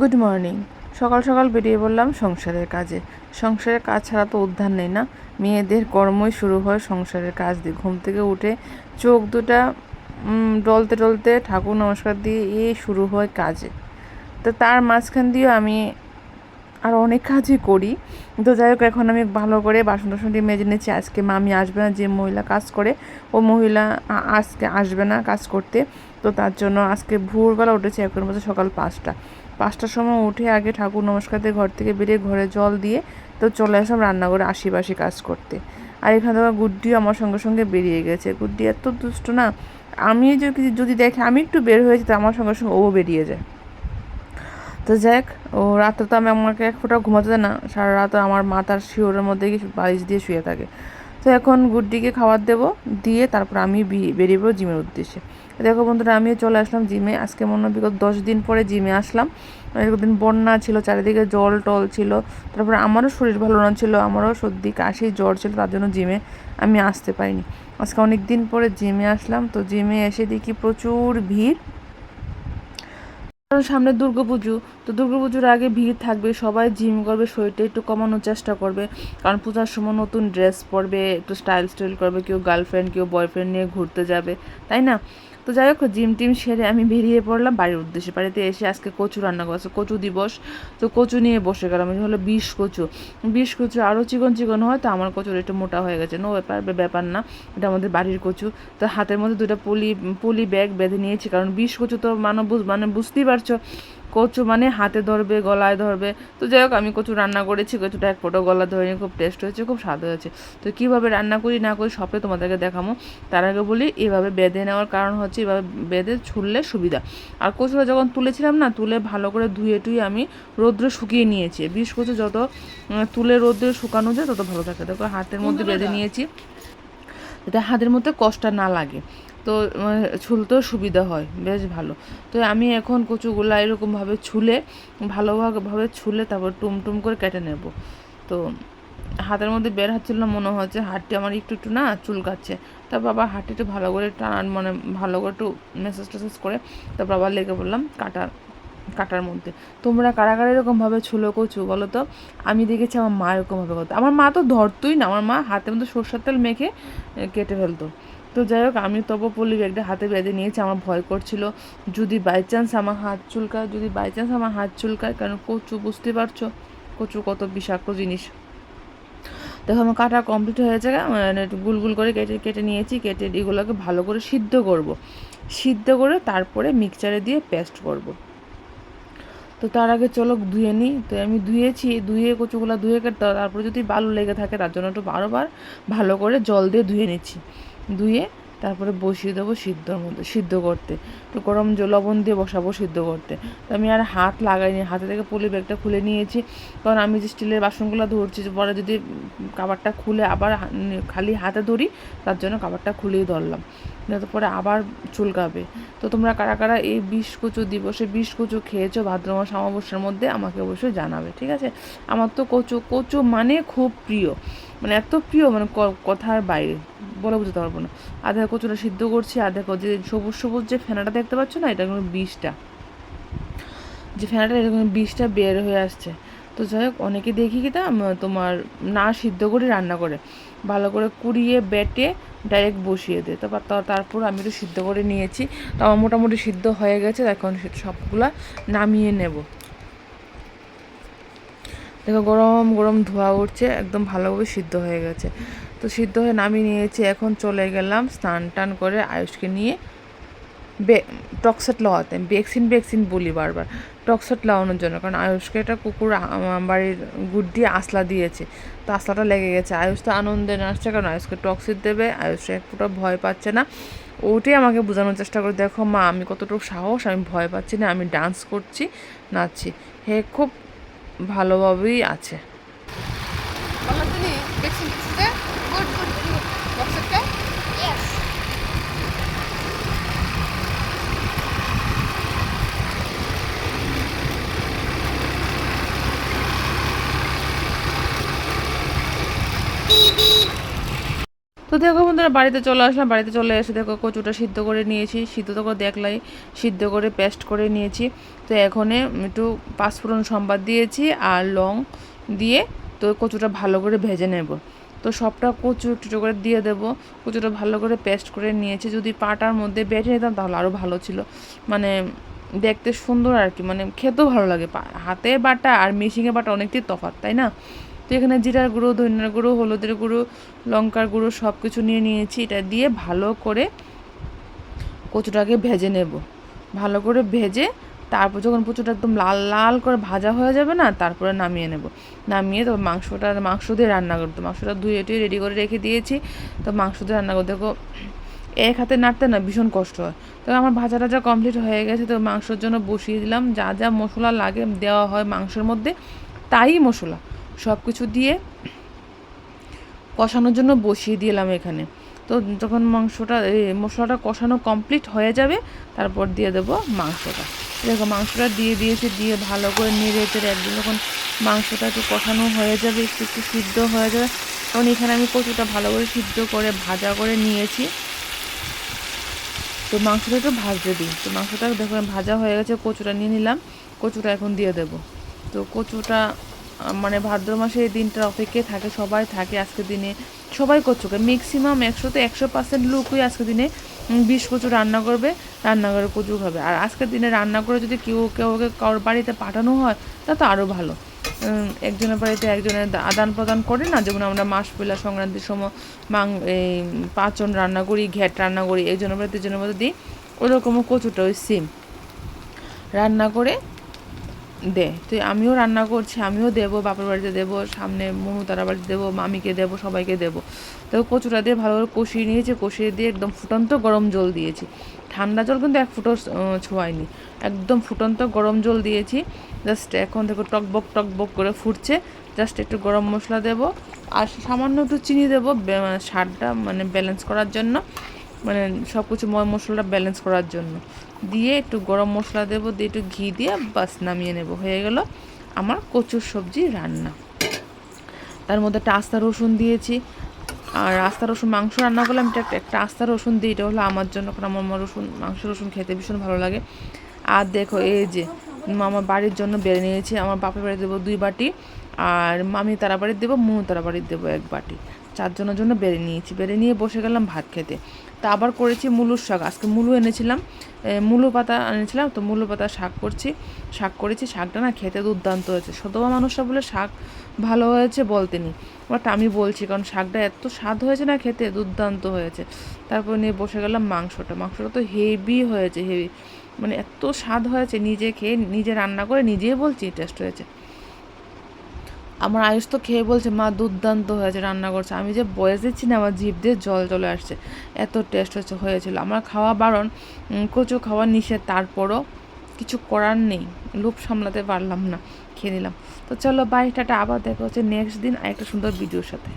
Good morning সকাল সকাল বেরিয়ে পড়লাম সংসারের কাজে। সংসারের কাজ ছাড়া তো উদ্ধার নেই না? মেয়েদের কর্মই শুরু হয় সংসারের কাজ দিয়ে। ঘুম থেকে উঠে চোখ দুটা ডলতে ডলতে ঠাকুর নমস্কার দিয়ে এ শুরু হয় কাজে। তো তার মাঝখান দিয়েও আমি আর অনেক কাজই করি। তো যাই হোক, এখন আমি ভালো করে বাসন টাসনটি মেজে নিচ্ছি আজকে মামি আসবে না, যে মহিলা কাজ করে, ও মহিলা আজকে আসবে না কাজ করতে। তো তার জন্য আজকে ভোরবেলা উঠেছে এখন বলছে সকাল পাঁচটা। পাঁচটার সময় উঠে আগে ঠাকুর নমস্কার দিয়ে ঘর থেকে বেরিয়ে ঘরে জল দিয়ে তো চলে আসলাম রান্নাঘরে আশিপাশি কাজ করতে। আর এখানে থেকে গুড্ডিও আমার সঙ্গে সঙ্গে বেরিয়ে গেছে। গুড্ডি এত দুষ্ট না, আমি যদি যদি দেখে আমি একটু বের হয়েছি তো আমার সঙ্গে সঙ্গে ও বেরিয়ে যায়। তো যাক, ও রাত্রে তো আমি আমাকে এক ফোঁটা ঘুমাতে দেয় না, সারা রাত আমার মাথার শিওরের মধ্যে গিয়ে বালিশ দিয়ে শুয়ে থাকে। তো এখন গুড্ডিকে খাবার দেবো, দিয়ে তারপর আমি বেরিয়ে পড়ব জিমের উদ্দেশ্যে। দেখো বন্ধুরা, আমিও চলে আসলাম জিমে। আজকে মনে হয় বিগত দশ দিন পরে জিমে আসলাম। একদিন বন্যা ছিল, চারিদিকে জল টল ছিল। তারপরে আমারও শরীর ভালো না ছিল, আমারও সর্দি, কাশি, জ্বর ছিল, তার জন্য জিমে আমি আসতে পারিনি। আজকে অনেক দিন পরে জিমে আসলাম, তো জিমে এসে দেখি প্রচুর ভিড়। কারণ সামনে দুর্গাপুজো, তো দুর্গাপুজোর আগে ভিড় থাকবে, সবাই জিম করবে, শরীরটা একটু কমানোর চেষ্টা করবে। কারণ পূজার সময় নতুন ড্রেস পরবে, একটু স্টাইল স্টাইল করবে, কেউ গার্লফ্রেন্ড, কেউ বয়ফ্রেন্ড নিয়ে ঘুরতে যাবে, তাই না? তো যাই হোক, জিম টিম সেরে আমি বেরিয়ে পড়লাম বাড়ির উদ্দেশ্যে। বাড়িতে এসে আজকে কচু রান্না করছে কচু দিবস। তো কচু নিয়ে বসে গেলাম এটা হলো বিষ কচু। বিষ কচু আরও চিকন চিকন হয়, তো আমার কচুর একটু মোটা হয়ে গেছে। নো ব্যাপার ব্যাপার না, এটা আমাদের বাড়ির কচু। তো হাতের মধ্যে দুটো পুলি পুলি ব্যাগ বেঁধে নিয়েছি, কারণ বিষ কচু তো মানব মানে বুঝতেই পারছ কচু মানে হাতে ধরবে গলায় ধরবে। তো যাই হোক আমি কচু রান্না করেছি কচুটা এক ফোটো গলা ধরে খুব টেস্ট হয়েছে খুব স্বাদ হয়েছে। তো কীভাবে রান্না করি না করি সবটাই তোমাদেরকে দেখাবো। তার আগে বলি এভাবে বেঁধে নেওয়ার কারণ হচ্ছে এভাবে বেঁধে ছুললে সুবিধা। আর কচুটা যখন তুলেছিলাম না তুলে ভালো করে ধুয়ে টুয়ে আমি রোদ্রে শুকিয়ে নিয়েছি। বিষ কচু যত তুলে রোদ্রে শুকানো যায় তত ভালো থাকে। দেখো হাতের মধ্যে বেঁধে নিয়েছি। এটা হাতের মধ্যে কষ্ট না লাগে। তো ছুলতেও সুবিধা হয়। বেশ ভালো। তো আমি এখন কচুগুলা এরকমভাবে ছুলে, ভালোভাবে ছুলে তারপর টুম টুম করে কেটে নেব। তো, হাতের মধ্যে বের হচ্ছিল না, মনে হচ্ছে হাতটি আমার একটু একটু না চুলকাচ্ছে। তারপর আবার হাতটি একটু ভালো করে টান মানে ভালো করে একটু মেসেজ টেসেজ করে তারপর আবার লেগে পড়লাম কাটার কাটার মধ্যে। তোমরা কারা কারা এরকমভাবে ছুলো কচু বলো তো? আমি দেখেছি আমার মা এরকমভাবে করতো। আমার মা তো ধরতোই না। আমার মা হাতের মধ্যে সর্ষের তেল মেখে কেটে ফেলতো। তো যাই হোক, আমি তবু পলি ব্যাগটা হাতে বেঁধে নিয়েছি, আমার ভয় করছিল। যদি বাই চান্স আমার হাত চুলকায়, যদি বাই চান্স আমার হাত চুলকায়, কারণ কচু বুঝতে পারছ? কচু কত বিষাক্ত জিনিস। দেখো, আমার কাটা কমপ্লিট হয়ে গেছে মানে গুল গুল করে কেটে কেটে নিয়েছি, কেটে এগুলোকে ভালো করে সিদ্ধ করব। সিদ্ধ করে তারপরে মিক্সচারে দিয়ে পেস্ট করব। তো তার আগে চলো ধুয়ে নিই। তো আমি ধুয়েছি, ধুয়ে কচুগুলো ধুয়ে কেটে তারপরে যদি বালু লেগে থাকে, তার জন্য একটু বারবার ভালো করে জল দিয়ে ধুয়ে নিচ্ছি। ধুয়ে তারপরে বসিয়ে দেবো সিদ্ধর মধ্যে, সিদ্ধ করতে। তো গরম লবণ দিয়ে বসাবো সিদ্ধ করতে। তো আমি আর হাত লাগাইনি, হাতে থেকে পুলি ব্যাগটা খুলে নিয়েছি। কারণ আমি যে স্টিলের বাসনগুলো ধরছি পরে যদি কাবারটা খুলে আবার খালি হাতে ধরি, তার জন্য কাবারটা খুলেই ধরলাম। পরে আবার চুলকাবে। তো তোমরা কারা কারা এই বিষ কচু দিবসে বিষ কচু খেয়েছো ভাদ্র মাস অমাবস্যার মধ্যে, আমাকে অবশ্যই জানাবে, ঠিক আছে? আমার তো কচু কচু মানে খুব প্রিয়। মানে এত প্রিয় মানে কথার বাইরে, বলে বুঝতে পারব না। আধা কচুটা সিদ্ধ করছি, আধা যে সবুজ সবুজ যে ফেনাটা দেখতে পাচ্ছ না, এটা কিন্তু বিষটা। যে ফেনাটা এরকম বিষটা বের হয়ে আসছে। তো যাই হোক, অনেকে দেখি কি তা তোমার না সিদ্ধ করে রান্না করে। ভালো করে কুড়িয়ে, বেটে ডাইরেক্ট বসিয়ে দেয়। তারপর তারপর আমি একটু সিদ্ধ করে নিয়েছি। তো আমার মোটামুটি সিদ্ধ হয়ে গেছে, এখন সবগুলা নামিয়ে নেব। দেখো গরম গরম ধোয়া উঠছে, একদম ভালোভাবে সিদ্ধ হয়ে গেছে। তো সিদ্ধ হয়ে নামিয়ে নিয়েছি, এখন চলে গেলাম স্নান টান করে আয়ুষকে নিয়ে বে টক্সেট লাওয়াতে। ভ্যাকসিন ভ্যাকসিন বলি বারবার। টক্সেট লাগানোর জন্য, কারণ আয়ুষকে একটা কুকুর বাড়ির গুড্ডি আসলা দিয়েছে। তো আসলাটা লেগে গেছে। আয়ুষ তো আনন্দে নাচছে, কারণ আয়ুষকে টক্সিট দেবে আয়ুষ এক ফোঁটা ভয় পাচ্ছে না। ওটাই আমাকে বোঝানোর চেষ্টা করে, দেখো মা, আমি কতটুকু সাহস, আমি ভয় পাচ্ছি না, আমি ডান্স করছি, নাচছি। হে, খুব ভালোভাবেই আছে বলো তুমি ভ্যাকসিন দিচ্ছে গুড গুড বক্সেরটা ইয়েস তো দেখো বন্ধুরা, বাড়িতে চলে আসলাম, বাড়িতে চলে এসে দেখো কচুটা সিদ্ধ করে নিয়েছি। সিদ্ধ তো করে দেখলাই, সিদ্ধ করে পেস্ট করে নিয়েছি। তো এখানে একটু পাঁচফোড়ন সম্বাদ দিয়েছি আর লং দিয়ে তো কচুটা ভালো করে ভেজে নেব। তো সবটা কচু একটু করে দিয়ে দেবো। কচুটা ভালো করে পেস্ট করে নিয়েছি। যদি পাটার মধ্যে বেটে নিতাম তাহলে আরও ভালো ছিল। মানে দেখতে সুন্দর আর কি মানে খেতেও ভালো লাগে। হাতে বাটা আর মেশিনে বাটা অনেকটাই তফাৎ, তাই না? তো এখানে জিরার গুঁড়ো, ধনিয়ার গুঁড়ো, হলুদের গুঁড়ো, লঙ্কার গুঁড়ো সব কিছু নিয়ে নিয়েছি। এটা দিয়ে ভালো করে কচুটাকে ভেজে নেব। ভালো করে ভেজে তারপর যখন কচুটা একদম লাল লাল করে ভাজা হয়ে যাবে না, তারপরে নামিয়ে নেব। নামিয়ে তো মাংসটা, মাংস দিয়ে রান্না করতে মাংসটা ধুয়ে টুয়ে রেডি করে রেখে দিয়েছি। তো মাংস দিয়ে রান্না করতে, দেখো, এক হাতে নাড়তে না, ভীষণ কষ্ট হয়। তো আমার ভাজা টাজা কমপ্লিট হয়ে গেছে, তো মাংসর জন্য বসিয়ে দিলাম। যা যা মশলা লাগে দেওয়া হয় মাংসের মধ্যে, তাই মশলা। সব কিছু দিয়ে কষানোর জন্য বসিয়ে দিলাম এখানে। তো যখন মাংসটা মশলাটা কষানো কমপ্লিট হয়ে যাবে, তারপর দিয়ে দেবো মাংসটা। দেখো মাংসটা দিয়ে দিয়েছি, দিয়ে ভালো করে নেড়ে চেড়ে একদম যখন মাংসটা একটু কষানো হয়ে যাবে, একটু একটু সিদ্ধ হয়ে যাবে, তখন এখানে আমি কচুটা ভালো করে সিদ্ধ করে, ভাজা করে নিয়েছি। তো মাংসটা একটু ভাজতে দিই। তো মাংসটা দেখো ভাজা হয়ে গেছে, কচুটা নিয়ে নিলাম, কচুটা এখন দিয়ে দেব। তো কচুটা মানে ভাদ্র মাসে এই দিনটা অপেক্ষায় থাকে, সবাই থাকে আজকের দিনে, সবাই কচু খায় ম্যাক্সিমাম একশোতে একশো পার্সেন্ট লোকই আজকের দিনে বিষ কচু রান্না করবে রান্না করে কচু আর আজকের দিনে রান্না করে যদি কেউ কেউ কারোর বাড়িতে পাঠানো হয়, তা তো আরও ভালো। একজনের বাড়িতে একজনের আদান প্রদান করে না, যেমন আমরা মাস পয়লা সংক্রান্তির সময় মাং, এই পাঁচজন রান্না করি, ঘ্যাট রান্না করি একজনের বাড়িতে একজনের মধ্যে দিই, ওরকমও কচুটা ওই সিম রান্না করে দে তুই আমিও রান্না করছি আমিও দেবো বাপের বাড়িতে দেবো সামনে মনুতারা বাড়িতে দেবো মামিকে দেবো সবাইকে দেবো। তো কচুটা দিয়ে ভালো করে কষিয়ে নিয়েছি কষিয়ে দিয়ে একদম ফুটন্ত গরম জল দিয়েছি। ঠান্ডা জল কিন্তু এক ফুটো আহ, ছোঁয়াইনি একদম ফুটন্ত গরম জল দিয়েছি জাস্ট এখন দেখো টকবক টকবক করে ফুটছে। জাস্ট একটু গরম মশলা দেবো আর সামান্য একটু চিনি দেবো স্বাদটা মানে ব্যালেন্স করার জন্য। মানে সব কিছু ময় মশলাটা ব্যালেন্স করার জন্য। দিয়ে একটু গরম মশলা দেবো, দিয়ে একটু ঘি দিয়ে বাস নামিয়ে নেব। হয়ে গেল আমার কচুর সবজি রান্না। তার মধ্যে একটা আস্তা রসুন দিয়েছি। আর আস্তা রসুন মাংস রান্না করলে আমি একটা একটা আস্তা রসুন দিই, এটা হলো আমার জন্য, কারণ আমার মা রসুন, মাংস রসুন খেতে ভীষণ ভালো লাগে। আর দেখো এই যে আমার বাড়ির জন্য বেড়ে নিয়েছি, আমার বাপের বাড়ি দেবো দুই বাটি, আর মামি তারা বাড়ির দেবো মুনু তারা বাড়ির দেবো এক বাটি। চারজনের জন্য বেড়ে নিয়েছি। বেড়ে নিয়ে বসে গেলাম ভাত খেতে। তা আবার করেছি মুলুর শাক। আজকে মুলু এনেছিলাম। মুলো পাতা এনেছিলাম, তো মুলো পাতা শাক করছি। শাক করেছি। শাকটা না খেতে দুর্দান্ত হয়েছে। সতবা মানুষরা বলে শাক ভালো হয়েছে বলতে নি বাট আমি বলছি, কারণ শাকটা এত স্বাদ হয়েছে না খেতে, দুর্দান্ত হয়েছে। তারপর নিয়ে বসে গেলাম মাংসটা। মাংসটা তো হেভি হয়েছে, হেভি। মানে এত স্বাদ হয়েছে, নিজে খেয়ে, নিজে রান্না করে নিজেই বলছি টেস্ট হয়েছে। আমার আয়ুষ তো খেয়ে বলছে, মা, দুর্দান্ত হয়েছে রান্না করছে। আমি যে বয়স দিচ্ছি না আমার জিভ দিয়ে জল চলে আসছে। এত টেস্ট হচ্ছে, হয়েছিল। আমার খাওয়া বারণ কচু খাওয়া নিষেধ। তারপরও কিছু করার নেই, লোভ সামলাতে পারলাম না, খেয়ে নিলাম। তো চলো বাই টাটা। আবার দেখা হচ্ছে নেক্সট দিন আরেকটা সুন্দর ভিডিওর সাথে।